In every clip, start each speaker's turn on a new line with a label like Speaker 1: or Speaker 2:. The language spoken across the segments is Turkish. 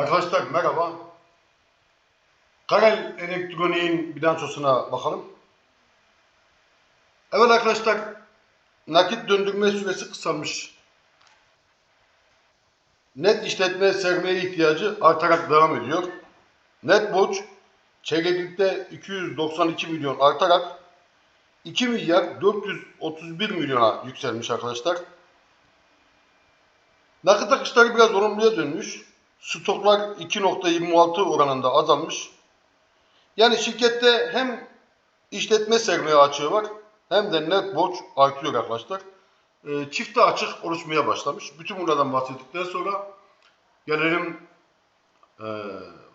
Speaker 1: Arkadaşlar merhaba. Karel Elektronik'in bilançosuna bakalım. Evet arkadaşlar, nakit döndürme süresi kısalmış. Net işletme sermaye ihtiyacı artarak devam ediyor. Net borç çeyreklikte 292 milyon artarak 2 milyar 431 milyona yükselmiş arkadaşlar. Nakit akışları biraz olumluya dönmüş. Stoklar 2.26 oranında azalmış. Yani şirkette hem işletme sermaye açığı var hem de net borç artıyor arkadaşlar. E, çifte açık oluşmaya başlamış. Bütün bunlardan bahsettikten sonra gelelim e,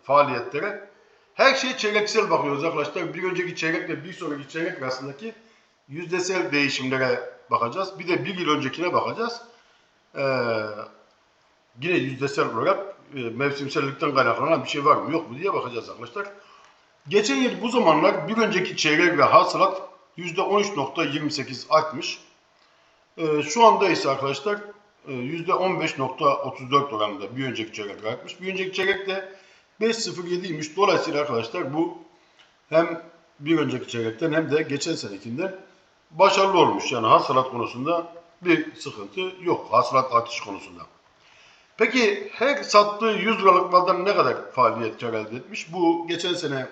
Speaker 1: faaliyetlere. Her şey çeyreksel bakıyoruz arkadaşlar. Bir önceki çeyrekle bir sonraki çeyrek arasındaki yüzdesel değişimlere bakacağız. Bir de bir yıl öncekine bakacağız. Ee, yine yüzdesel olarak e, mevsimsellikten kaynaklanan bir şey var mı yok mu diye bakacağız arkadaşlar. Geçen yıl bu zamanlar bir önceki çeyrek ve hasılat %13.28 artmış. Ee, şu anda ise arkadaşlar e, %15.34 oranında bir önceki çeyrek artmış. Bir önceki çeyrekte 5.07'ymiş. Dolayısıyla arkadaşlar bu hem bir önceki çeyrekten hem de geçen senekinden başarılı olmuş. Yani hasılat konusunda bir sıkıntı yok. Hasılat artış konusunda. Peki her sattığı 100 liralık maldan ne kadar faaliyet kar elde etmiş? Bu geçen sene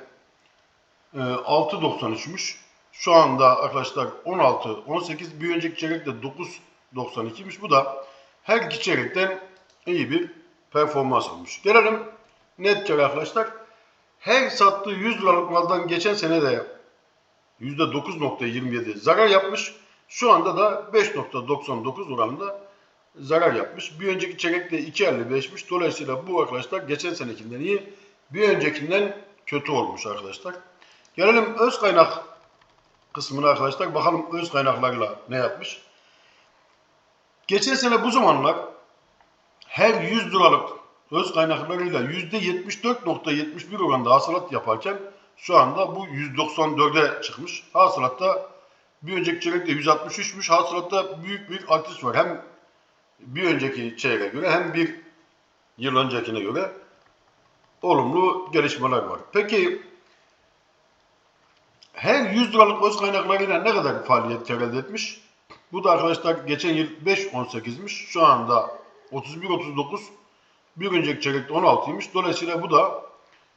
Speaker 1: e, 6.93'müş. Şu anda arkadaşlar 16, 18 bir önceki çeyrekte 9.92'miş. Bu da her iki çeyrekten iyi bir performans olmuş. Gelelim net kar arkadaşlar. Her sattığı 100 liralık maldan geçen sene de %9.27 zarar yapmış. Şu anda da 5.99 oranında zarar yapmış. Bir önceki çeyrekte 2.55'miş. Dolayısıyla bu arkadaşlar geçen senekinden iyi, bir öncekinden kötü olmuş arkadaşlar. Gelelim öz kaynak kısmına arkadaşlar. Bakalım öz kaynaklarla ne yapmış. Geçen sene bu zamanlar her 100 liralık öz kaynaklarıyla %74.71 oranında hasılat yaparken şu anda bu 194'e çıkmış. Hasılatta bir önceki çeyrekte 163'müş. Hasılatta büyük bir artış var. Hem bir önceki çeyreğe göre hem bir yıl öncekine göre olumlu gelişmeler var. Peki her 100 liralık öz kaynaklarıyla ne kadar faaliyet elde etmiş? Bu da arkadaşlar geçen yıl 5.18'miş. Şu anda 31.39. Bir önceki çeyrekte 16'ymış. Dolayısıyla bu da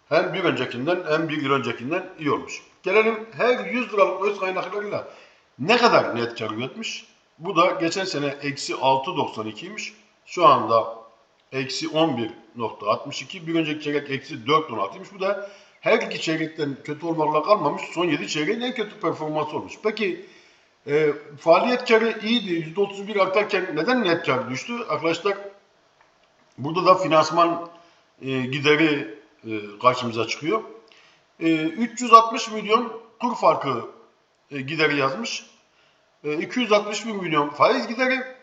Speaker 1: hem bir öncekinden hem bir yıl öncekinden iyi olmuş. Gelelim her 100 liralık öz kaynaklarıyla ne kadar net kar üretmiş? Bu da geçen sene eksi 6.92'ymiş. Şu anda eksi 11.62. Bir önceki çeyrek eksi 4.16'ymış. Bu da her iki çeyrekten kötü olmakla kalmamış. Son 7 çeyreğin en kötü performansı olmuş. Peki e, faaliyet karı iyiydi. %31 artarken neden net kar düştü? Arkadaşlar burada da finansman e, gideri e, karşımıza çıkıyor. E, 360 milyon kur farkı e, gideri yazmış. E, 261 milyon faiz gideri.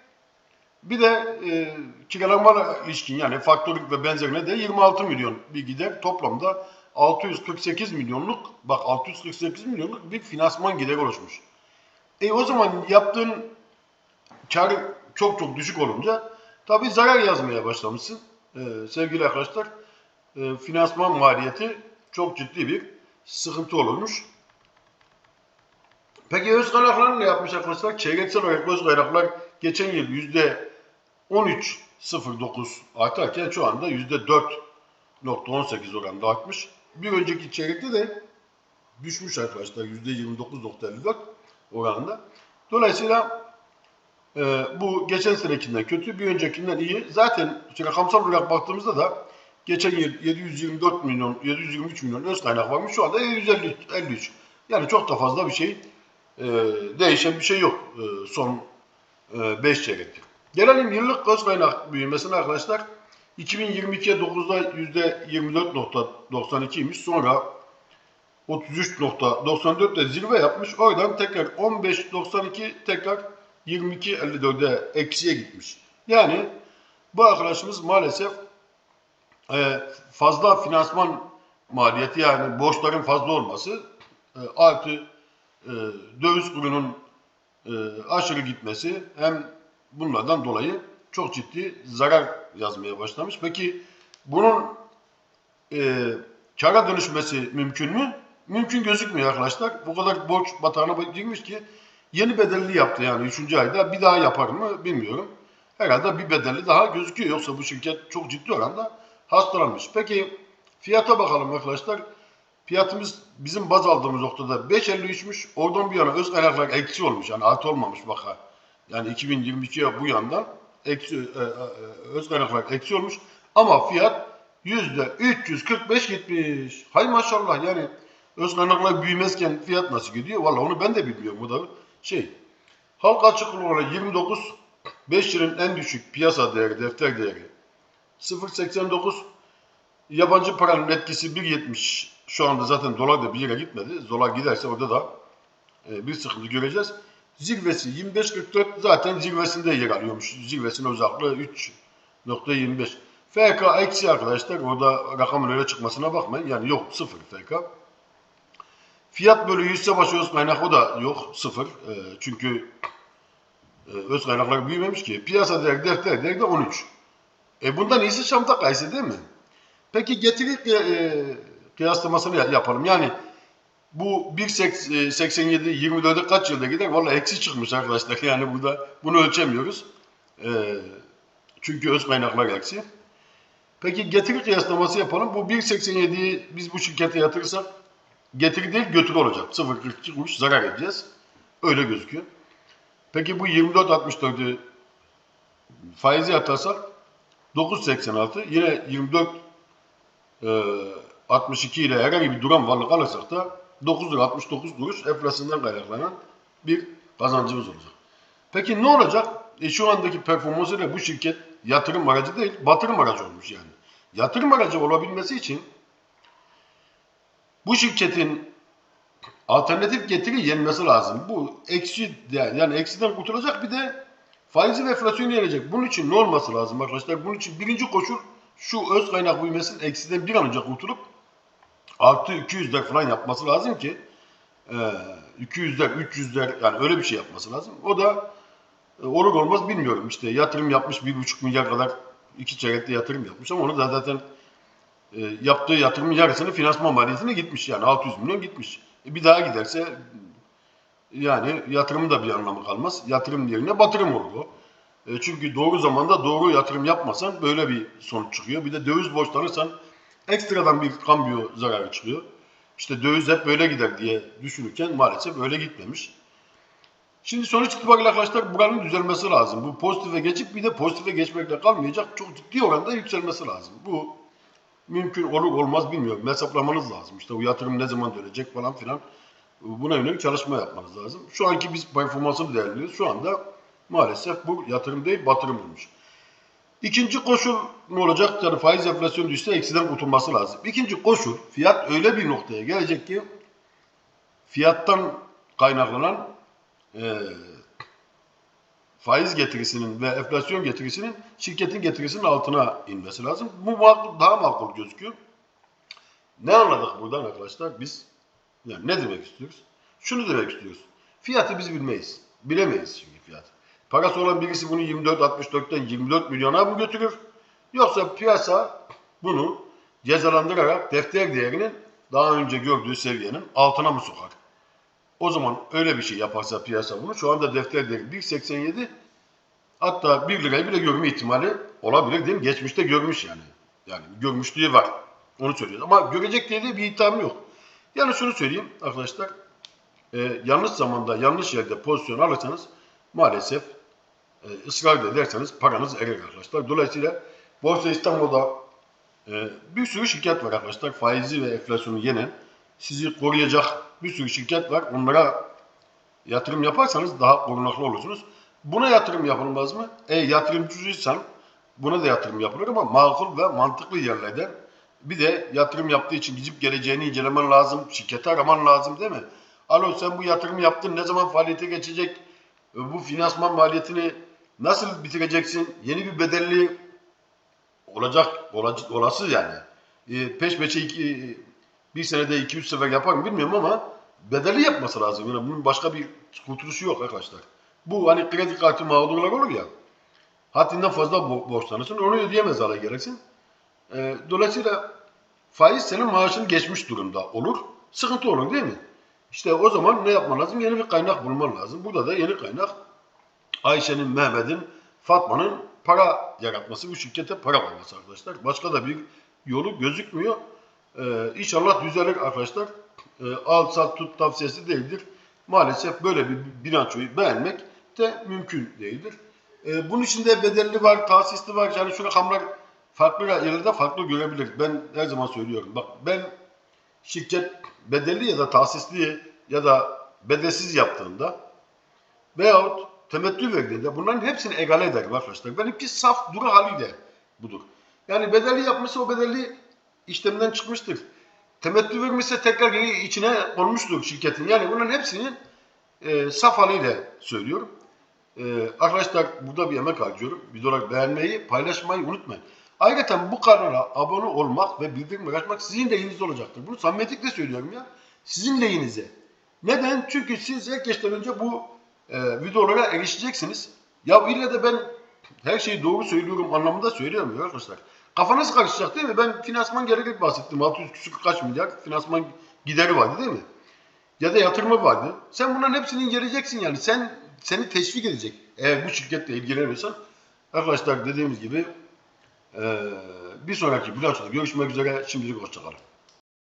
Speaker 1: Bir de e, kiralanma ilişkin yani faktörlük ve benzerine de 26 milyon bir gider. Toplamda 648 milyonluk bak 648 milyonluk bir finansman gideri oluşmuş. E o zaman yaptığın kar çok çok düşük olunca tabi zarar yazmaya başlamışsın. E, sevgili arkadaşlar e, finansman maliyeti çok ciddi bir sıkıntı olurmuş. Peki öz kaynaklar ne yapmış arkadaşlar? Çeyreksel olarak öz kaynaklar geçen yıl yüzde 13.09 artarken şu anda yüzde 4.18 oranında artmış. Bir önceki çeyrekte de düşmüş arkadaşlar yüzde 29.54 oranında. Dolayısıyla e, bu geçen senekinden kötü, bir öncekinden iyi. Zaten rakamsal olarak baktığımızda da geçen yıl 724 milyon, 723 milyon öz kaynak varmış. Şu anda 753. Yani çok da fazla bir şey e, değişen bir şey yok e, son 5 e, çeyrekte. Gelelim yıllık öz kaynak büyümesine arkadaşlar. 2022'ye 9'da %24.92'ymiş. Sonra 33.94'te zirve yapmış. Oradan tekrar 15.92 tekrar 22.54'e eksiye gitmiş. Yani bu arkadaşımız maalesef e, fazla finansman maliyeti yani borçların fazla olması e, artı e, döviz kurunun e, aşırı gitmesi hem bunlardan dolayı çok ciddi zarar yazmaya başlamış. Peki bunun e, kara dönüşmesi mümkün mü? Mümkün gözükmüyor arkadaşlar. Bu kadar borç batağına girmiş ki yeni bedelli yaptı yani 3. ayda. Bir daha yapar mı bilmiyorum. Herhalde bir bedelli daha gözüküyor. Yoksa bu şirket çok ciddi oranda hastalanmış. Peki fiyata bakalım arkadaşlar. Fiyatımız bizim baz aldığımız noktada 5.53'müş. Oradan bir yana öz kaynaklar eksi olmuş. Yani artı olmamış baka. Yani 2022'ye bu yandan eksi, e, e, öz kaynaklar eksi olmuş. Ama fiyat yüzde 345 gitmiş. Hay maşallah yani öz kaynaklar büyümezken fiyat nasıl gidiyor? Valla onu ben de bilmiyorum. Bu da şey. Halk açıklığı olarak 29 5 yılın en düşük piyasa değeri, defter değeri 0.89 Yabancı paranın etkisi 1.70. Şu anda zaten dolar da bir yere gitmedi. Dolar giderse orada da e, bir sıkıntı göreceğiz. Zirvesi 25.44 zaten zirvesinde yer alıyormuş. Zirvesinin uzaklığı 3.25. FK eksi arkadaşlar. Orada rakamın öyle çıkmasına bakmayın. Yani yok sıfır FK. Fiyat bölü yüzse başı öz kaynak o da yok sıfır. E, çünkü e, öz kaynaklar büyümemiş ki. Piyasa değeri defter değeri de 13. E bundan iyisi Şam'da kayısı değil mi? Peki getiri e, e, kıyaslamasını ya- yapalım. Yani bu 1.87 24'e kaç yılda gider? Vallahi eksi çıkmış arkadaşlar. Yani burada bunu ölçemiyoruz. E, çünkü öz kaynaklar eksi. Peki getiri kıyaslaması yapalım. Bu 1.87'yi biz bu şirkete yatırırsak getiri değil götürü olacak. 0.40 çıkmış zarar edeceğiz. Öyle gözüküyor. Peki bu 24.64'ü faizi yatarsak 9.86 yine 24 e, 62 ile herhangi bir duran varlık alırsak da 9 lira 69 kuruş enflasyondan kaynaklanan bir kazancımız olacak. Peki ne olacak? E, şu andaki performansıyla bu şirket yatırım aracı değil, batırım aracı olmuş yani. Yatırım aracı olabilmesi için bu şirketin alternatif getiri yenmesi lazım. Bu eksi yani, yani eksiden kurtulacak bir de faizi ve enflasyonu yenecek. Bunun için ne olması lazım arkadaşlar? Bunun için birinci koşul şu öz kaynak büyümesinin eksiden bir an önce kurtulup artı 200'ler falan yapması lazım ki e, 200'ler 300'ler yani öyle bir şey yapması lazım. O da e, olur olmaz bilmiyorum. İşte yatırım yapmış 1,5 milyar kadar iki çeyrekte yatırım yapmış ama onu da zaten e, yaptığı yatırımın yarısını finansman maliyetine gitmiş yani 600 milyon gitmiş. E, bir daha giderse yani yatırımın da bir anlamı kalmaz. Yatırım yerine batırım olur o. E, çünkü doğru zamanda doğru yatırım yapmasan böyle bir sonuç çıkıyor. Bir de döviz borçlanırsan ekstradan bir kambiyo zararı çıkıyor. İşte döviz hep böyle gider diye düşünürken maalesef öyle gitmemiş. Şimdi sonuç itibariyle arkadaşlar buranın düzelmesi lazım. Bu pozitife geçip bir de pozitife geçmekle kalmayacak. Çok ciddi oranda yükselmesi lazım. Bu mümkün olur olmaz bilmiyorum. Hesaplamanız lazım. İşte bu yatırım ne zaman dönecek falan filan. Buna yönelik çalışma yapmanız lazım. Şu anki biz performansını değerlendiriyoruz. Şu anda maalesef bu yatırım değil batırım olmuş. İkinci koşul ne olacak? Yani faiz enflasyon düşse eksiden kurtulması lazım. İkinci koşul fiyat öyle bir noktaya gelecek ki fiyattan kaynaklanan e, faiz getirisinin ve enflasyon getirisinin şirketin getirisinin altına inmesi lazım. Bu daha makul gözüküyor. Ne anladık buradan arkadaşlar? Biz yani ne demek istiyoruz? Şunu demek istiyoruz. Fiyatı biz bilmeyiz. Bilemeyiz çünkü. Parası olan birisi bunu 24.64'ten 24 milyona mı götürür? Yoksa piyasa bunu cezalandırarak defter değerinin daha önce gördüğü seviyenin altına mı sokar? O zaman öyle bir şey yaparsa piyasa bunu şu anda defter değeri 1.87 hatta 1 lirayı bile görme ihtimali olabilir değil mi? Geçmişte görmüş yani. Yani görmüşlüğü var. Onu söylüyoruz. Ama görecek diye de bir iddiam yok. Yani şunu söyleyeyim arkadaşlar. E, yanlış zamanda yanlış yerde pozisyon alırsanız maalesef e, ısrar ederseniz paranız erir arkadaşlar. Dolayısıyla Borsa İstanbul'da e, bir sürü şirket var arkadaşlar. Faizi ve enflasyonu yenen sizi koruyacak bir sürü şirket var. Onlara yatırım yaparsanız daha korunaklı olursunuz. Buna yatırım yapılmaz mı? E yatırımcıysan buna da yatırım yapılır ama makul ve mantıklı yerlerden bir de yatırım yaptığı için gidip geleceğini incelemen lazım. Şirketi araman lazım değil mi? Alo sen bu yatırımı yaptın ne zaman faaliyete geçecek? E, Bu finansman maliyetini nasıl bitireceksin? Yeni bir bedelli olacak, olası yani. E, peş peşe iki, bir senede iki üç sefer yapar mı bilmiyorum ama bedelli yapması lazım. Yani bunun başka bir kurtuluşu yok arkadaşlar. Bu hani kredi kartı mağdurlar olur ya. Haddinden fazla bo- borçlanırsın. Onu ödeyemez hale gelirsin. E, dolayısıyla faiz senin maaşını geçmiş durumda olur. Sıkıntı olur değil mi? İşte o zaman ne yapman lazım? Yeni bir kaynak bulman lazım. Burada da yeni kaynak Ayşe'nin, Mehmet'in, Fatma'nın para yaratması, bu şirkete para vermesi arkadaşlar. Başka da bir yolu gözükmüyor. Ee, inşallah düzelir arkadaşlar. Ee, al sat tut tavsiyesi değildir. Maalesef böyle bir bilançoyu beğenmek de mümkün değildir. Ee, bunun içinde bedelli var, tahsisli var. Yani şu rakamlar farklı yerlerde farklı görebilir. Ben her zaman söylüyorum. Bak ben şirket bedelli ya da tahsisli ya da bedelsiz yaptığında veyahut temettü verdiğinde bunların hepsini egale eder arkadaşlar. Benimki saf duru haliyle budur. Yani bedelli yapmışsa o bedelli işlemden çıkmıştır. Temettü vermişse tekrar geri içine konmuştur şirketin. Yani bunların hepsini e, saf haliyle söylüyorum. E, arkadaşlar burada bir emek harcıyorum. Videoları beğenmeyi, paylaşmayı unutmayın. Ayrıca bu kanala abone olmak ve bildirimleri açmak sizin lehinizde olacaktır. Bunu samimiyetle söylüyorum ya. Sizin lehinize. Neden? Çünkü siz herkesten önce bu e, videolara erişeceksiniz. Ya ille de ben her şeyi doğru söylüyorum anlamında söyleyemiyorum arkadaşlar. Kafanız karışacak değil mi? Ben finansman gerekli bahsettim. 600 küsur kaç milyar finansman gideri vardı değil mi? Ya da yatırımı vardı. Sen bunların hepsini inceleyeceksin yani. Sen seni teşvik edecek. Eğer bu şirketle ilgileniyorsan arkadaşlar dediğimiz gibi eee, bir sonraki bilançoda görüşmek üzere. Şimdilik hoşçakalın.